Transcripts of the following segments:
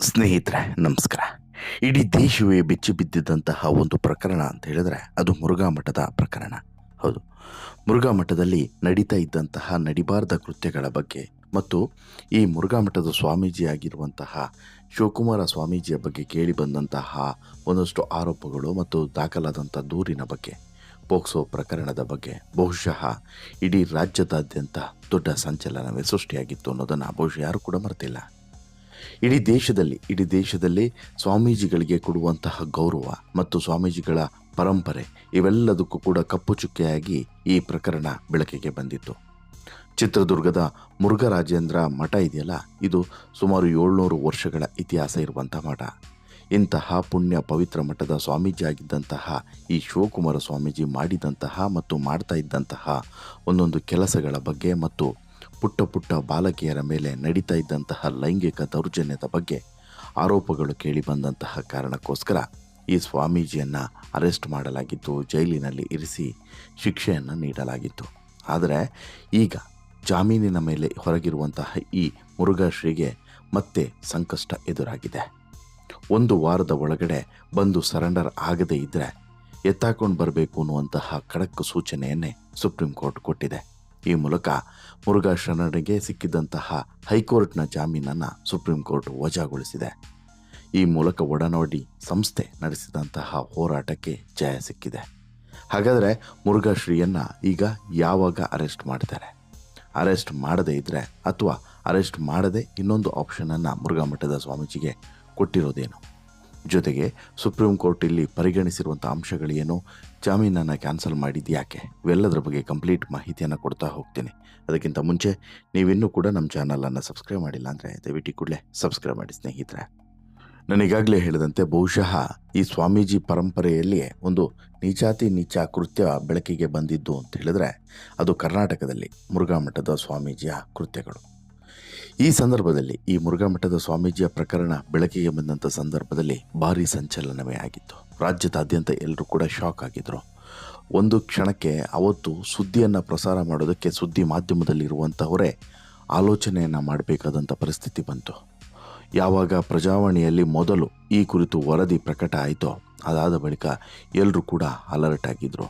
ಸ್ನೇಹಿತರೆ, ನಮಸ್ಕಾರ. ಇಡೀ ದೇಶವೇ ಬೆಚ್ಚಿ ಬಿದ್ದಿದ್ದಂತಹ ಒಂದು ಪ್ರಕರಣ ಅಂತ ಹೇಳಿದ್ರೆ ಅದು ಮುರುಘಾ ಮಠದ ಪ್ರಕರಣ. ಹೌದು. ಮುರುಘಾ ಮಠದಲ್ಲಿ ನಡೀತಾ ಇದ್ದಂತಹ ನಡಿಬಾರದ ಕೃತ್ಯಗಳ ಬಗ್ಗೆ ಮತ್ತು ಈ ಮುರುಘಾ ಮಠದ ಸ್ವಾಮೀಜಿ ಆಗಿರುವಂತಹ ಶಿವಕುಮಾರ ಸ್ವಾಮೀಜಿಯ ಬಗ್ಗೆ ಕೇಳಿ ಬಂದಂತಹ ಒಂದಷ್ಟು ಆರೋಪಗಳು ಮತ್ತು ದಾಖಲಾದಂಥ ದೂರಿನ ಬಗ್ಗೆ, ಪೋಕ್ಸೋ ಪ್ರಕರಣದ ಬಗ್ಗೆ ಬಹುಶಃ ಇಡೀ ರಾಜ್ಯದಾದ್ಯಂತ ದೊಡ್ಡ ಸಂಚಲನವೇ ಸೃಷ್ಟಿಯಾಗಿತ್ತು ಅನ್ನೋದನ್ನು ಬಹುಶಃ ಯಾರು ಕೂಡ ಮರೆತಿಲ್ಲ. ಇಡೀ ದೇಶದಲ್ಲಿ ಇಡೀ ದೇಶದಲ್ಲಿ ಸ್ವಾಮೀಜಿಗಳಿಗೆ ಕೊಡುವಂತಹ ಗೌರವ ಮತ್ತು ಸ್ವಾಮೀಜಿಗಳ ಪರಂಪರೆ ಇವೆಲ್ಲದಕ್ಕೂ ಕೂಡ ಕಪ್ಪು ಚುಕ್ಕೆಯಾಗಿ ಈ ಪ್ರಕರಣ ಬೆಳಕಿಗೆ ಬಂದಿತ್ತು. ಚಿತ್ರದುರ್ಗದ ಮುರುಘರಾಜೇಂದ್ರ ಮಠ ಇದೆಯಲ್ಲ? ಇದು ಸುಮಾರು ಏಳ್ನೂರು ವರ್ಷಗಳ ಇತಿಹಾಸ ಇರುವಂಥ ಮಠ. ಇಂತಹ ಪುಣ್ಯ ಪವಿತ್ರ ಮಠದ ಸ್ವಾಮೀಜಿ ಆಗಿದ್ದಂತಹ ಈ ಶಿವಕುಮಾರ ಸ್ವಾಮೀಜಿ ಮಾಡಿದಂತಹ ಮತ್ತು ಮಾಡ್ತಾ ಇದ್ದಂತಹ ಒಂದೊಂದು ಕೆಲಸಗಳ ಬಗ್ಗೆ ಮತ್ತು ಪುಟ್ಟ ಪುಟ್ಟ ಬಾಲಕಿಯರ ಮೇಲೆ ನಡೀತಾ ಇದ್ದಂತಹ ಲೈಂಗಿಕ ದೌರ್ಜನ್ಯದ ಬಗ್ಗೆ ಆರೋಪಗಳು ಕೇಳಿ ಬಂದಂತಹ ಕಾರಣಕ್ಕೋಸ್ಕರ ಈ ಸ್ವಾಮೀಜಿಯನ್ನು ಅರೆಸ್ಟ್ ಮಾಡಲಾಗಿತ್ತು ಜೈಲಿನಲ್ಲಿ ಇರಿಸಿ ಶಿಕ್ಷೆಯನ್ನು ನೀಡಲಾಗಿತ್ತು. ಆದರೆ ಈಗ ಜಾಮೀನಿನ ಮೇಲೆ ಹೊರಗಿರುವಂತಹ ಈ ಮುರುಘಾಶ್ರೀಗೆ ಮತ್ತೆ ಸಂಕಷ್ಟ ಎದುರಾಗಿದೆ. ಒಂದು ವಾರದ ಒಳಗಡೆ ಬಂದು ಸರೆಂಡರ್ ಆಗದೇ ಇದ್ದರೆ ಎತ್ತಾಕೊಂಡು ಬರಬೇಕು ಅನ್ನುವಂತಹ ಖಡಕ್ ಸೂಚನೆಯನ್ನೇ ಸುಪ್ರೀಂ ಕೋರ್ಟ್ ಕೊಟ್ಟಿದೆ. ಈ ಮೂಲಕ ಮುರುಘಾ ಶರಣರಿಗೆ ಸಿಕ್ಕಿದ್ದಂತಹ ಹೈಕೋರ್ಟ್ನ ಜಾಮೀನನ್ನು ಸುಪ್ರೀಂ ಕೋರ್ಟ್ ವಜಾಗೊಳಿಸಿದೆ. ಈ ಮೂಲಕ ಒಡನಾಡಿ ಸಂಸ್ಥೆ ನಡೆಸಿದಂತಹ ಹೋರಾಟಕ್ಕೆ ಜಯ ಸಿಕ್ಕಿದೆ. ಹಾಗಾದರೆ ಮುರುಘಾಶ್ರೀಯನ್ನು ಈಗ ಯಾವಾಗ ಅರೆಸ್ಟ್ ಮಾಡ್ತಾರೆ? ಅರೆಸ್ಟ್ ಮಾಡದೇ ಇದ್ದರೆ ಅಥವಾ ಅರೆಸ್ಟ್ ಮಾಡದೆ ಇನ್ನೊಂದು ಆಪ್ಷನನ್ನು ಮುರುಘಾ ಮಠದ ಸ್ವಾಮೀಜಿಗೆ ಕೊಟ್ಟಿರೋದೇನು? ಜೊತೆಗೆ ಸುಪ್ರೀಂ ಕೋರ್ಟ್ ಇಲ್ಲಿ ಪರಿಗಣಿಸಿರುವಂಥ ಅಂಶಗಳೇನು, ಜಾಮೀನನ್ನು ಕ್ಯಾನ್ಸಲ್ ಮಾಡಿದ್ದು ಯಾಕೆ? ಇವೆಲ್ಲದರ ಬಗ್ಗೆ ಕಂಪ್ಲೀಟ್ ಮಾಹಿತಿಯನ್ನು ಕೊಡ್ತಾ ಹೋಗ್ತೀನಿ. ಅದಕ್ಕಿಂತ ಮುಂಚೆ ನೀವಿನ್ನೂ ಕೂಡ ನಮ್ಮ ಚಾನಲನ್ನು ಸಬ್ಸ್ಕ್ರೈಬ್ ಮಾಡಿಲ್ಲ ಅಂದರೆ ದಯವಿಟ್ಟು ಕೂಡಲೇ ಸಬ್ಸ್ಕ್ರೈಬ್ ಮಾಡಿ ಸ್ನೇಹಿತರೆ. ನನಗಾಗಲೇ ಹೇಳಿದಂತೆ ಬಹುಶಃ ಈ ಸ್ವಾಮೀಜಿ ಪರಂಪರೆಯಲ್ಲಿಯೇ ಒಂದು ನೀಚಾತಿ ನೀಚ ಕೃತ್ಯ ಬೆಳಕಿಗೆ ಬಂದಿದ್ದು ಅಂತ ಹೇಳಿದ್ರೆ ಅದು ಕರ್ನಾಟಕದಲ್ಲಿ ಮುರುಘಾ ಮಠದ ಸ್ವಾಮೀಜಿಯ ಕೃತ್ಯಗಳು. ಈ ಸಂದರ್ಭದಲ್ಲಿ ಈ ಮುರುಘಾ ಮಠದ ಸ್ವಾಮೀಜಿಯ ಪ್ರಕರಣ ಬೆಳಕಿಗೆ ಬಂದಂಥ ಸಂದರ್ಭದಲ್ಲಿ ಭಾರಿ ಸಂಚಲನವೇ ಆಗಿತ್ತು. ರಾಜ್ಯದಾದ್ಯಂತ ಎಲ್ಲರೂ ಕೂಡ ಶಾಕ್ ಆಗಿದ್ರು. ಒಂದು ಕ್ಷಣಕ್ಕೆ ಅವತ್ತು ಸುದ್ದಿಯನ್ನು ಪ್ರಸಾರ ಮಾಡೋದಕ್ಕೆ ಸುದ್ದಿ ಮಾಧ್ಯಮದಲ್ಲಿರುವಂಥವರೇ ಆಲೋಚನೆಯನ್ನು ಮಾಡಬೇಕಾದಂಥ ಪರಿಸ್ಥಿತಿ ಬಂತು. ಯಾವಾಗ ಪ್ರಜಾವಾಣಿಯಲ್ಲಿ ಮೊದಲು ಈ ಕುರಿತು ವರದಿ ಪ್ರಕಟ ಆಯಿತೋ ಅದಾದ ಬಳಿಕ ಎಲ್ಲರೂ ಕೂಡ ಅಲರ್ಟ್ ಆಗಿದ್ದರು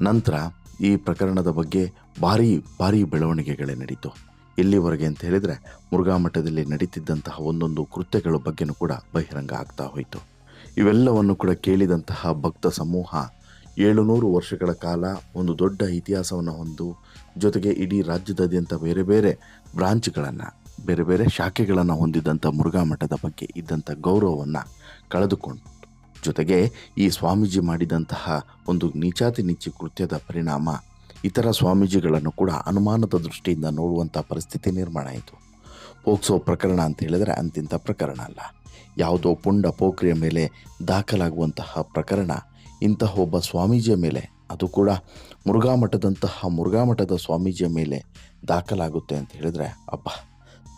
ನಂತರ ಈ ಪ್ರಕರಣದ ಬಗ್ಗೆ ಭಾರೀ ಭಾರೀ ಬೆಳವಣಿಗೆಗಳೇ ನಡೀತು. ಎಲ್ಲಿವರೆಗೆ ಅಂತ ಹೇಳಿದರೆ ಮುರುಘಾ ಮಠದಲ್ಲಿ ನಡೀತಿದ್ದಂತಹ ಒಂದೊಂದು ಕೃತ್ಯಗಳ ಬಗ್ಗೆನೂ ಕೂಡ ಬಹಿರಂಗ ಆಗ್ತಾ ಹೋಯಿತು. ಇವೆಲ್ಲವನ್ನು ಕೂಡ ಕೇಳಿದಂತಹ ಭಕ್ತ ಸಮೂಹ ಏಳುನೂರು ವರ್ಷಗಳ ಕಾಲ ಒಂದು ದೊಡ್ಡ ಇತಿಹಾಸವನ್ನು ಹೊಂದು, ಜೊತೆಗೆ ಇಡೀ ರಾಜ್ಯದಾದ್ಯಂತ ಬೇರೆ ಬೇರೆ ಬ್ರಾಂಚ್ಗಳನ್ನು, ಬೇರೆ ಬೇರೆ ಶಾಖೆಗಳನ್ನು ಹೊಂದಿದ್ದಂಥ ಮುರುಘಾ ಮಠದ ಬಗ್ಗೆ ಇದ್ದಂಥ ಗೌರವವನ್ನು ಕಳೆದುಕೊಂಡು, ಜೊತೆಗೆ ಈ ಸ್ವಾಮೀಜಿ ಮಾಡಿದಂತಹ ಒಂದು ನೀಚಾತಿ ನೀಚಿ ಕೃತ್ಯದ ಪರಿಣಾಮ ಇತರ ಸ್ವಾಮೀಜಿಗಳನ್ನು ಕೂಡ ಅನುಮಾನದ ದೃಷ್ಟಿಯಿಂದ ನೋಡುವಂಥ ಪರಿಸ್ಥಿತಿ ನಿರ್ಮಾಣ ಆಯಿತು. ಪೋಕ್ಸೋ ಪ್ರಕರಣ ಅಂತ ಹೇಳಿದರೆ ಅಂತಿಂಥ ಪ್ರಕರಣ ಅಲ್ಲ. ಯಾವುದೋ ಪುಂಡ ಪೋಖ್ರಿಯ ಮೇಲೆ ದಾಖಲಾಗುವಂತಹ ಪ್ರಕರಣ, ಇಂತಹ ಒಬ್ಬ ಸ್ವಾಮೀಜಿಯ ಮೇಲೆ, ಅದು ಕೂಡ ಮುರುಘಾ ಮಠದಂತಹ ಮುರುಘಾ ಮಠದ ಸ್ವಾಮೀಜಿಯ ಮೇಲೆ ದಾಖಲಾಗುತ್ತೆ ಅಂತ ಹೇಳಿದ್ರೆ ಅಪ್ಪ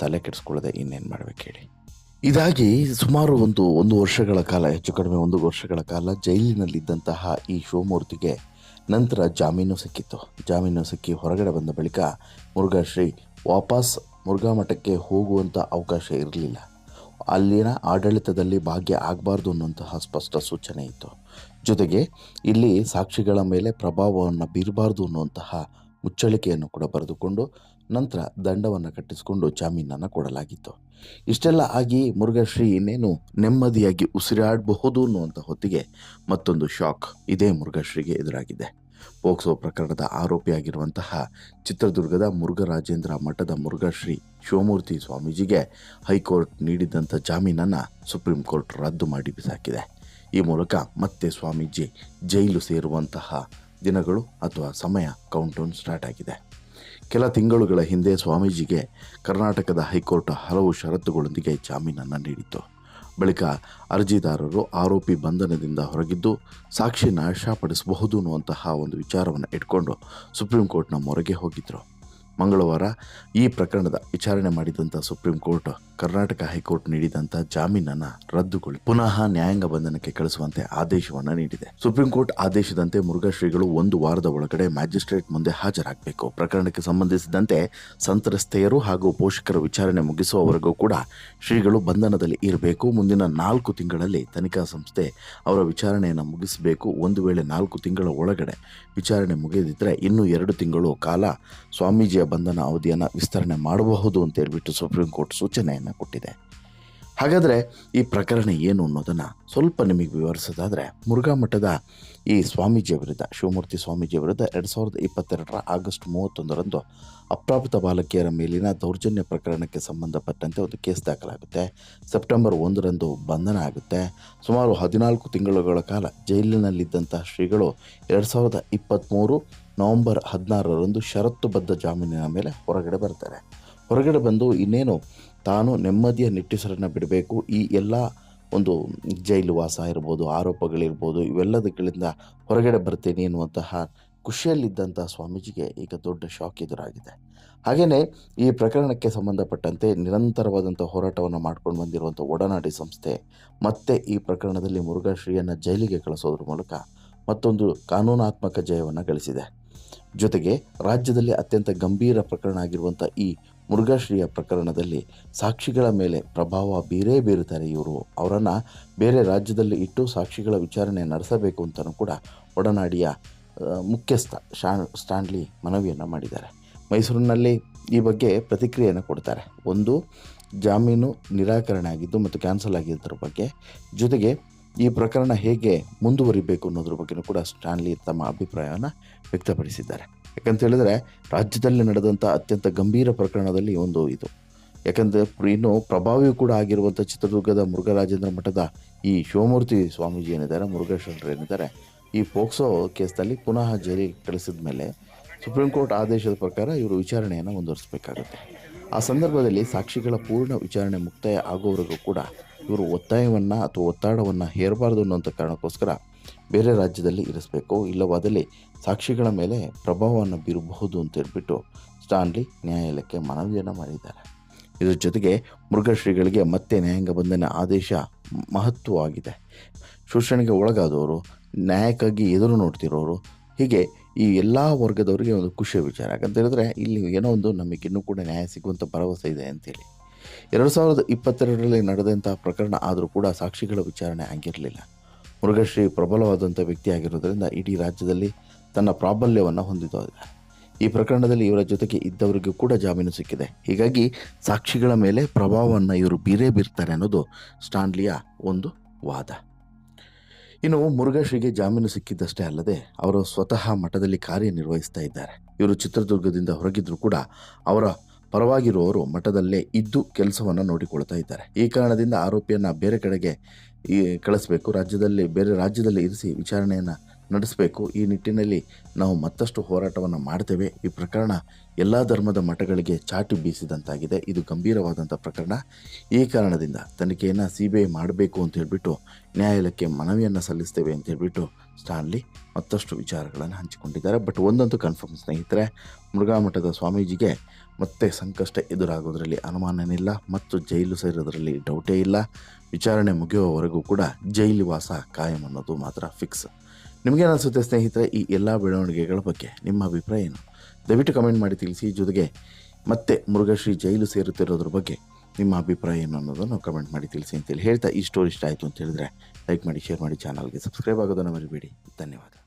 ತಲೆ ಕೆಡಿಸ್ಕೊಳ್ಳದೆ ಇನ್ನೇನು ಮಾಡ್ಬೇಕು ಹೇಳಿ. ಇದಾಗಿ ಸುಮಾರು ಒಂದು ಒಂದು ವರ್ಷಗಳ ಕಾಲ, ಹೆಚ್ಚು ಕಡಿಮೆ ಒಂದು ವರ್ಷಗಳ ಕಾಲ ಜೈಲಿನಲ್ಲಿದ್ದಂತಹ ಈ ಶಿವಮೂರ್ತಿಗೆ ನಂತರ ಜಾಮೀನು ಸಿಕ್ಕಿತ್ತು. ಜಾಮೀನು ಸಿಕ್ಕಿ ಹೊರಗಡೆ ಬಂದ ಬಳಿಕ ಮುರುಘಾಶ್ರೀ ವಾಪಸ್ ಮುರುಘಾ ಮಠಕ್ಕೆ ಹೋಗುವಂಥ ಅವಕಾಶ ಇರಲಿಲ್ಲ. ಅಲ್ಲಿನ ಆಡಳಿತದಲ್ಲಿ ಭಾಗ್ಯ ಆಗಬಾರ್ದು ಅನ್ನುವಂತಹ ಸ್ಪಷ್ಟ ಸೂಚನೆ ಇತ್ತು. ಜೊತೆಗೆ ಇಲ್ಲಿ ಸಾಕ್ಷಿಗಳ ಮೇಲೆ ಪ್ರಭಾವವನ್ನು ಬೀರಬಾರ್ದು ಅನ್ನುವಂತಹ ಮುಚ್ಚಳಿಕೆಯನ್ನು ಕೂಡ ಬರೆದುಕೊಂಡು ನಂತರ ದಂಡವನ್ನು ಕಟ್ಟಿಸಿಕೊಂಡು ಜಾಮೀನನ್ನು ಕೊಡಲಾಗಿತ್ತು. ಇಷ್ಟೆಲ್ಲ ಆಗಿ ಮುರುಘಶ್ರೀ ಇನ್ನೇನು ನೆಮ್ಮದಿಯಾಗಿ ಉಸಿರಾಡಬಹುದು ಅನ್ನುವಂಥ ಹೊತ್ತಿಗೆ ಮತ್ತೊಂದು ಶಾಕ್ ಇದೇ ಮುರುಘಶ್ರೀಗೆ ಎದುರಾಗಿದೆ. ಪೋಕ್ಸೋ ಪ್ರಕರಣದ ಆರೋಪಿಯಾಗಿರುವಂತಹ ಚಿತ್ರದುರ್ಗದ ಮುರುಘರಾಜೇಂದ್ರ ಮಠದ ಮುರುಘಶ್ರೀ ಶಿವಮೂರ್ತಿ ಸ್ವಾಮೀಜಿಗೆ ಹೈಕೋರ್ಟ್ ನೀಡಿದಂಥ ಜಾಮೀನನ್ನು ಸುಪ್ರೀಂ ಕೋರ್ಟ್ ರದ್ದು ಮಾಡಿ ಬಿಸಾಕಿದೆ. ಈ ಮೂಲಕ ಮತ್ತೆ ಸ್ವಾಮೀಜಿ ಜೈಲು ಸೇರುವಂತಹ ದಿನಗಳು ಅಥವಾ ಸಮಯ ಕೌಂಟೌನ್ ಸ್ಟಾರ್ಟ್ ಆಗಿದೆ. ಕೆಲ ತಿಂಗಳುಗಳ ಹಿಂದೆ ಸ್ವಾಮೀಜಿಗೆ ಕರ್ನಾಟಕದ ಹೈಕೋರ್ಟ್ ಹಲವು ಷರತ್ತುಗಳೊಂದಿಗೆ ಜಾಮೀನನ್ನು ನೀಡಿತು ಬಳಿಕ ಅರ್ಜಿದಾರರು ಆರೋಪಿ ಬಂಧನದಿಂದ ಹೊರಗಿದ್ದು, ಸಾಕ್ಷಿ ನಾಶಪಡಿಸಬಹುದು ಅನ್ನುವಂತಹ ಒಂದು ವಿಚಾರವನ್ನು ಇಟ್ಕೊಂಡು ಸುಪ್ರೀಂ ಕೋರ್ಟ್ನ ಮೊರೆಗೆ ಹೋಗಿದ್ದರು ಮಂಗಳವಾರ ಈ ಪ್ರಕರಣದ ವಿಚಾರಣೆ ಮಾಡಿದಂಥ ಸುಪ್ರೀಂ ಕೋರ್ಟ್ ಕರ್ನಾಟಕ ಹೈಕೋರ್ಟ್ ನೀಡಿದಂತಹ ಜಾಮೀನನ್ನು ರದ್ದುಗೊಳಿ ಪುನಃ ನ್ಯಾಯಾಂಗ ಬಂಧನಕ್ಕೆ ಕಳಿಸುವಂತೆ ಆದೇಶವನ್ನು ನೀಡಿದೆ. ಸುಪ್ರೀಂ ಕೋರ್ಟ್ ಆದೇಶದಂತೆ ಮುರುಘಾ ಶ್ರೀಗಳು ಒಂದು ವಾರದ ಒಳಗಡೆ ಮ್ಯಾಜಿಸ್ಟ್ರೇಟ್ ಮುಂದೆ ಹಾಜರಾಗಬೇಕು. ಪ್ರಕರಣಕ್ಕೆ ಸಂಬಂಧಿಸಿದಂತೆ ಸಂತ್ರಸ್ತೆಯರು ಹಾಗೂ ಪೋಷಕರ ವಿಚಾರಣೆ ಮುಗಿಸುವವರೆಗೂ ಕೂಡ ಶ್ರೀಗಳು ಬಂಧನದಲ್ಲಿ ಇರಬೇಕು. ಮುಂದಿನ ನಾಲ್ಕು ತಿಂಗಳಲ್ಲಿ ತನಿಖಾ ಸಂಸ್ಥೆ ಅವರ ವಿಚಾರಣೆಯನ್ನು ಮುಗಿಸಬೇಕು. ಒಂದು ವೇಳೆ ನಾಲ್ಕು ತಿಂಗಳ ಒಳಗಡೆ ವಿಚಾರಣೆ ಮುಗಿದಿದ್ದರೆ ಇನ್ನೂ ಎರಡು ತಿಂಗಳು ಕಾಲ ಸ್ವಾಮೀಜಿಯ ಬಂಧನ ಅವಧಿಯನ್ನು ವಿಸ್ತರಣೆ ಮಾಡಬಹುದು ಅಂತ ಹೇಳ್ಬಿಟ್ಟು ಸುಪ್ರೀಂ ಕೋರ್ಟ್ ಸೂಚನೆಯನ್ನು ಕೊಟ್ಟಿದೆ. ಹಾಗಾದರೆ ಈ ಪ್ರಕರಣ ಏನು ಅನ್ನೋದನ್ನು ಸ್ವಲ್ಪ ನಿಮಗೆ ವಿವರಿಸೋದಾದರೆ, ಮುರುಘಾ ಮಠದ ಈ ಸ್ವಾಮೀಜಿಯ ವಿರುದ್ಧ ಶಿವಮೂರ್ತಿ ಸ್ವಾಮೀಜಿಯ ವಿರುದ್ಧ ಎರಡು ಸಾವಿರದ ಇಪ್ಪತ್ತೆರಡರ ಆಗಸ್ಟ್ ಮೂವತ್ತೊಂದರಂದು ಅಪ್ರಾಪ್ತ ಬಾಲಕಿಯರ ಮೇಲಿನ ದೌರ್ಜನ್ಯ ಪ್ರಕರಣಕ್ಕೆ ಸಂಬಂಧಪಟ್ಟಂತೆ ಒಂದು ಕೇಸ್ ದಾಖಲಾಗುತ್ತೆ. ಸೆಪ್ಟೆಂಬರ್ ಒಂದರಂದು ಬಂಧನ ಆಗುತ್ತೆ. ಸುಮಾರು ಹದಿನಾಲ್ಕು ತಿಂಗಳುಗಳ ಕಾಲ ಜೈಲಿನಲ್ಲಿದ್ದಂಥ ಶ್ರೀಗಳು ಎರಡು ಸಾವಿರದ ಇಪ್ಪತ್ತ್ಮೂರು ನವೆಂಬರ್ ಹದಿನಾರರಂದು ಷರತ್ತುಬದ್ಧ ಜಾಮೀನಿನ ಮೇಲೆ ಹೊರಗಡೆ ಬರ್ತಾರೆ. ಹೊರಗಡೆ ಬಂದು ಇನ್ನೇನು ತಾನು ನೆಮ್ಮದಿಯ ನಿಟ್ಟುಸಿರನ್ನು ಬಿಡಬೇಕು. ಈ ಎಲ್ಲ ಒಂದು ಜೈಲು ವಾಸ ಇರ್ಬೋದು, ಆರೋಪಗಳಿರ್ಬೋದು ಇವೆಲ್ಲದಗಳಿಂದ ಹೊರಗಡೆ ಬರ್ತೀನಿ ಎನ್ನುವಂತಹ ಖುಷಿಯಲ್ಲಿದ್ದಂಥ ಸ್ವಾಮೀಜಿಗೆ ಈಗ ದೊಡ್ಡ ಶಾಕ್ ಎದುರಾಗಿದೆ. ಹಾಗೆಯೇ ಈ ಪ್ರಕರಣಕ್ಕೆ ಸಂಬಂಧಪಟ್ಟಂತೆ ನಿರಂತರವಾದಂಥ ಹೋರಾಟವನ್ನು ಮಾಡ್ಕೊಂಡು ಬಂದಿರುವಂಥ ಒಡನಾಡಿ ಸಂಸ್ಥೆ ಮತ್ತೆ ಈ ಪ್ರಕರಣದಲ್ಲಿ ಮುರುಘಾಶ್ರೀಯನ್ನು ಜೈಲಿಗೆ ಕಳಿಸೋದ್ರ ಮೂಲಕ ಮತ್ತೊಂದು ಕಾನೂನಾತ್ಮಕ ಜಯವನ್ನು ಗಳಿಸಿದೆ. ಜೊತೆಗೆ ರಾಜ್ಯದಲ್ಲಿ ಅತ್ಯಂತ ಗಂಭೀರ ಪ್ರಕರಣ ಆಗಿರುವಂಥ ಈ ಮುರುಘಾಶ್ರೀಯ ಪ್ರಕರಣದಲ್ಲಿ ಸಾಕ್ಷಿಗಳ ಮೇಲೆ ಪ್ರಭಾವ ಬೀರೇ ಬೀರುತ್ತಾರೆ ಇವರು. ಅವರನ್ನು ಬೇರೆ ರಾಜ್ಯದಲ್ಲಿ ಇಟ್ಟು ಸಾಕ್ಷಿಗಳ ವಿಚಾರಣೆ ನಡೆಸಬೇಕು ಅಂತಲೂ ಕೂಡ ಒಡನಾಡಿಯ ಮುಖ್ಯಸ್ಥ ಶಾನ್ ಸ್ಟಾನ್ಲಿ ಮನವಿಯನ್ನು ಮಾಡಿದ್ದಾರೆ. ಮೈಸೂರಿನಲ್ಲಿ ಈ ಬಗ್ಗೆ ಪ್ರತಿಕ್ರಿಯೆಯನ್ನು ಕೊಡ್ತಾರೆ. ಒಂದು, ಜಾಮೀನು ನಿರಾಕರಣೆ ಆಗಿದ್ದು ಮತ್ತು ಕ್ಯಾನ್ಸಲ್ ಆಗಿದ್ದರ ಬಗ್ಗೆ, ಜೊತೆಗೆ ಈ ಪ್ರಕರಣ ಹೇಗೆ ಮುಂದುವರಿಬೇಕು ಅನ್ನೋದ್ರ ಬಗ್ಗೆಯೂ ಕೂಡ ಸ್ಟಾನ್ಲಿ ತಮ್ಮ ಅಭಿಪ್ರಾಯವನ್ನು ವ್ಯಕ್ತಪಡಿಸಿದ್ದಾರೆ. ಯಾಕಂತ ಹೇಳಿದ್ರೆ ರಾಜ್ಯದಲ್ಲಿ ನಡೆದಂಥ ಅತ್ಯಂತ ಗಂಭೀರ ಪ್ರಕರಣದಲ್ಲಿ ಒಂದು ಇದು. ಯಾಕಂದರೆ ಇನ್ನು ಪ್ರಭಾವಿಯೂ ಕೂಡ ಆಗಿರುವಂಥ ಚಿತ್ರದುರ್ಗದ ಮುರುಘರಾಜೇಂದ್ರ ಮಠದ ಈ ಶಿವಮೂರ್ತಿ ಸ್ವಾಮೀಜಿ ಏನಿದ್ದಾರೆ, ಮುರುಘೇಶ್ವರರು ಏನಿದ್ದಾರೆ, ಈ ಪೋಕ್ಸೋ ಕೇಸ್ನಲ್ಲಿ ಪುನಃ ಜೈಲಿಗೆ ಕಳಿಸಿದ ಮೇಲೆ ಸುಪ್ರೀಂ ಕೋರ್ಟ್ ಆದೇಶದ ಪ್ರಕಾರ ಇವರು ವಿಚಾರಣೆಯನ್ನು ಮುಂದುವರಿಸಬೇಕಾಗುತ್ತೆ. ಆ ಸಂದರ್ಭದಲ್ಲಿ ಸಾಕ್ಷಿಗಳ ಪೂರ್ಣ ವಿಚಾರಣೆ ಮುಕ್ತಾಯ ಆಗೋವರೆಗೂ ಕೂಡ ಇವರು ಒತ್ತಾಯವನ್ನು ಅಥವಾ ಒತ್ತಾಡವನ್ನು ಹೇರಬಾರ್ದು ಅನ್ನೋಂಥ ಕಾರಣಕ್ಕೋಸ್ಕರ ಬೇರೆ ರಾಜ್ಯದಲ್ಲಿ ಇರಿಸಬೇಕು, ಇಲ್ಲವಾದಲ್ಲಿ ಸಾಕ್ಷಿಗಳ ಮೇಲೆ ಪ್ರಭಾವವನ್ನು ಬೀರಬಹುದು ಅಂತ ಹೇಳ್ಬಿಟ್ಟು ಸ್ಟಾನ್ಲಿ ನ್ಯಾಯಾಲಯಕ್ಕೆ ಮನವಿಯನ್ನು ಮಾಡಿದ್ದಾರೆ. ಇದರ ಜೊತೆಗೆ ಮೃಗಶ್ರೀಗಳಿಗೆ ಮತ್ತೆ ನ್ಯಾಯಾಂಗ ಬಂಧನ ಆದೇಶ ಮಹತ್ವವಾಗಿದೆ. ಶೋಷಣೆಗೆ ಒಳಗಾದವರು, ನ್ಯಾಯಕ್ಕಾಗಿ ಎದುರು ನೋಡ್ತಿರೋರು, ಹೀಗೆ ಈ ಎಲ್ಲ ವರ್ಗದವರಿಗೆ ಒಂದು ಖುಷಿಯ ವಿಚಾರ. ಯಾಕಂತ ಹೇಳಿದ್ರೆ ಇಲ್ಲಿ ಏನೋ ಒಂದು ನಮಗಿನ್ನೂ ಕೂಡ ನ್ಯಾಯ ಸಿಗುವಂಥ ಭರವಸೆ ಇದೆ ಅಂತೇಳಿ. ಎರಡು ಸಾವಿರದ ಇಪ್ಪತ್ತೆರಡರಲ್ಲಿ ನಡೆದಂಥ ಪ್ರಕರಣ ಆದರೂ ಕೂಡ ಸಾಕ್ಷಿಗಳ ವಿಚಾರಣೆ ಆಗಿರಲಿಲ್ಲ ಮುರುಘಶ್ರೀ ಪ್ರಬಲವಾದಂಥ ವ್ಯಕ್ತಿ ಆಗಿರೋದ್ರಿಂದ ಇಡೀ ರಾಜ್ಯದಲ್ಲಿ ತನ್ನ ಪ್ರಾಬಲ್ಯವನ್ನು ಹೊಂದಿದ್ದಾರೆ ಈ ಪ್ರಕರಣದಲ್ಲಿ ಇವರ ಜೊತೆಗೆ ಇದ್ದವರಿಗೂ ಕೂಡ ಜಾಮೀನು ಸಿಕ್ಕಿದೆ. ಹೀಗಾಗಿ ಸಾಕ್ಷಿಗಳ ಮೇಲೆ ಪ್ರಭಾವವನ್ನು ಇವರು ಬೀರೇ ಬೀರ್ತಾರೆ ಅನ್ನೋದು ಸ್ಟಾನ್ಲಿಯ ಒಂದು ವಾದ. ಇನ್ನು ಮುರುಘಶ್ರೀಗೆ ಜಾಮೀನು ಸಿಕ್ಕಿದ್ದಷ್ಟೇ ಅಲ್ಲದೆ ಅವರು ಸ್ವತಃ ಮಠದಲ್ಲಿ ಕಾರ್ಯನಿರ್ವಹಿಸ್ತಾ ಇದ್ದಾರೆ. ಇವರು ಚಿತ್ರದುರ್ಗದಿಂದ ಹೊರಗಿದ್ರು ಕೂಡ ಅವರ ಪರವಾಗಿರುವವರು ಮಠದಲ್ಲೇ ಇದ್ದು ಕೆಲಸವನ್ನು ನೋಡಿಕೊಳ್ತಾ ಇದ್ದಾರೆ. ಈ ಕಾರಣದಿಂದ ಆರೋಪಿಯನ್ನು ಬೇರೆ ಕಡೆಗೆ ಈ ಕಳಿಸ್ಬೇಕು. ರಾಜ್ಯದಲ್ಲಿ ಬೇರೆ ರಾಜ್ಯದಲ್ಲಿ ಇರಿಸಿ ವಿಚಾರಣೆಯನ್ನು ನಡೆಸಬೇಕು. ಈ ನಿಟ್ಟಿನಲ್ಲಿ ನಾವು ಮತ್ತಷ್ಟು ಹೋರಾಟವನ್ನು ಮಾಡ್ತೇವೆ. ಈ ಪ್ರಕರಣ ಎಲ್ಲ ಧರ್ಮದ ಮಠಗಳಿಗೆ ಚಾಟಿ ಬೀಸಿದಂತಾಗಿದೆ. ಇದು ಗಂಭೀರವಾದಂಥ ಪ್ರಕರಣ. ಈ ಕಾರಣದಿಂದ ತನಿಖೆಯನ್ನು ಸಿ ಬಿ ಐ ಮಾಡಬೇಕು ಅಂತ ಹೇಳಿಬಿಟ್ಟು ನ್ಯಾಯಾಲಯಕ್ಕೆ ಮನವಿಯನ್ನು ಸಲ್ಲಿಸ್ತೇವೆ ಅಂತ ಹೇಳಿಬಿಟ್ಟು ಸ್ಟಾನ್ಲಿ ಮತ್ತಷ್ಟು ವಿಚಾರಗಳನ್ನು ಹಂಚಿಕೊಂಡಿದ್ದಾರೆ. ಬಟ್ ಒಂದಂತೂ ಕನ್ಫರ್ಮ್ ಸ್ನೇಹಿತರೆ ಮುರುಘಾ ಮಠದ ಸ್ವಾಮೀಜಿಗೆ ಮತ್ತೆ ಸಂಕಷ್ಟ ಎದುರಾಗೋದರಲ್ಲಿ ಅನುಮಾನನಿಲ್ಲ ಮತ್ತು ಜೈಲು ಸೇರೋದರಲ್ಲಿ ಡೌಟೇ ಇಲ್ಲ. ವಿಚಾರಣೆ ಮುಗಿಯುವವರೆಗೂ ಕೂಡ ಜೈಲು ವಾಸ ಕಾಯಂ ಅನ್ನೋದು ಮಾತ್ರ ಫಿಕ್ಸ್ ನಿಮಗೇನು ಅನಿಸುತ್ತೆ ಸ್ನೇಹಿತರೆ ಈ ಎಲ್ಲ ಬೆಳವಣಿಗೆಗಳ ಬಗ್ಗೆ? ನಿಮ್ಮ ಅಭಿಪ್ರಾಯ ಏನು? ದಯವಿಟ್ಟು ಕಮೆಂಟ್ ಮಾಡಿ ತಿಳಿಸಿ. ಜೊತೆಗೆ ಮತ್ತೆ ಮುರುಘಶ್ರೀ ಜೈಲು ಸೇರುತ್ತಿರೋದ್ರ ಬಗ್ಗೆ ನಿಮ್ಮ ಅಭಿಪ್ರಾಯ ಏನು ಅನ್ನೋದನ್ನು ಕಮೆಂಟ್ ಮಾಡಿ ತಿಳಿಸಿ ಅಂತೇಳಿ ಹೇಳ್ತಾ ಈ ಸ್ಟೋರಿ ಇಷ್ಟ ಆಯಿತು ಅಂತ ಹೇಳಿದ್ರೆ ಲೈಕ್ ಮಾಡಿ ಶೇರ್ ಮಾಡಿ ಚಾನಲ್ಗೆ ಸಬ್ಸ್ಕ್ರೈಬ್ ಆಗೋದನ್ನು ಮರಿಬೇಡಿ. ಧನ್ಯವಾದ.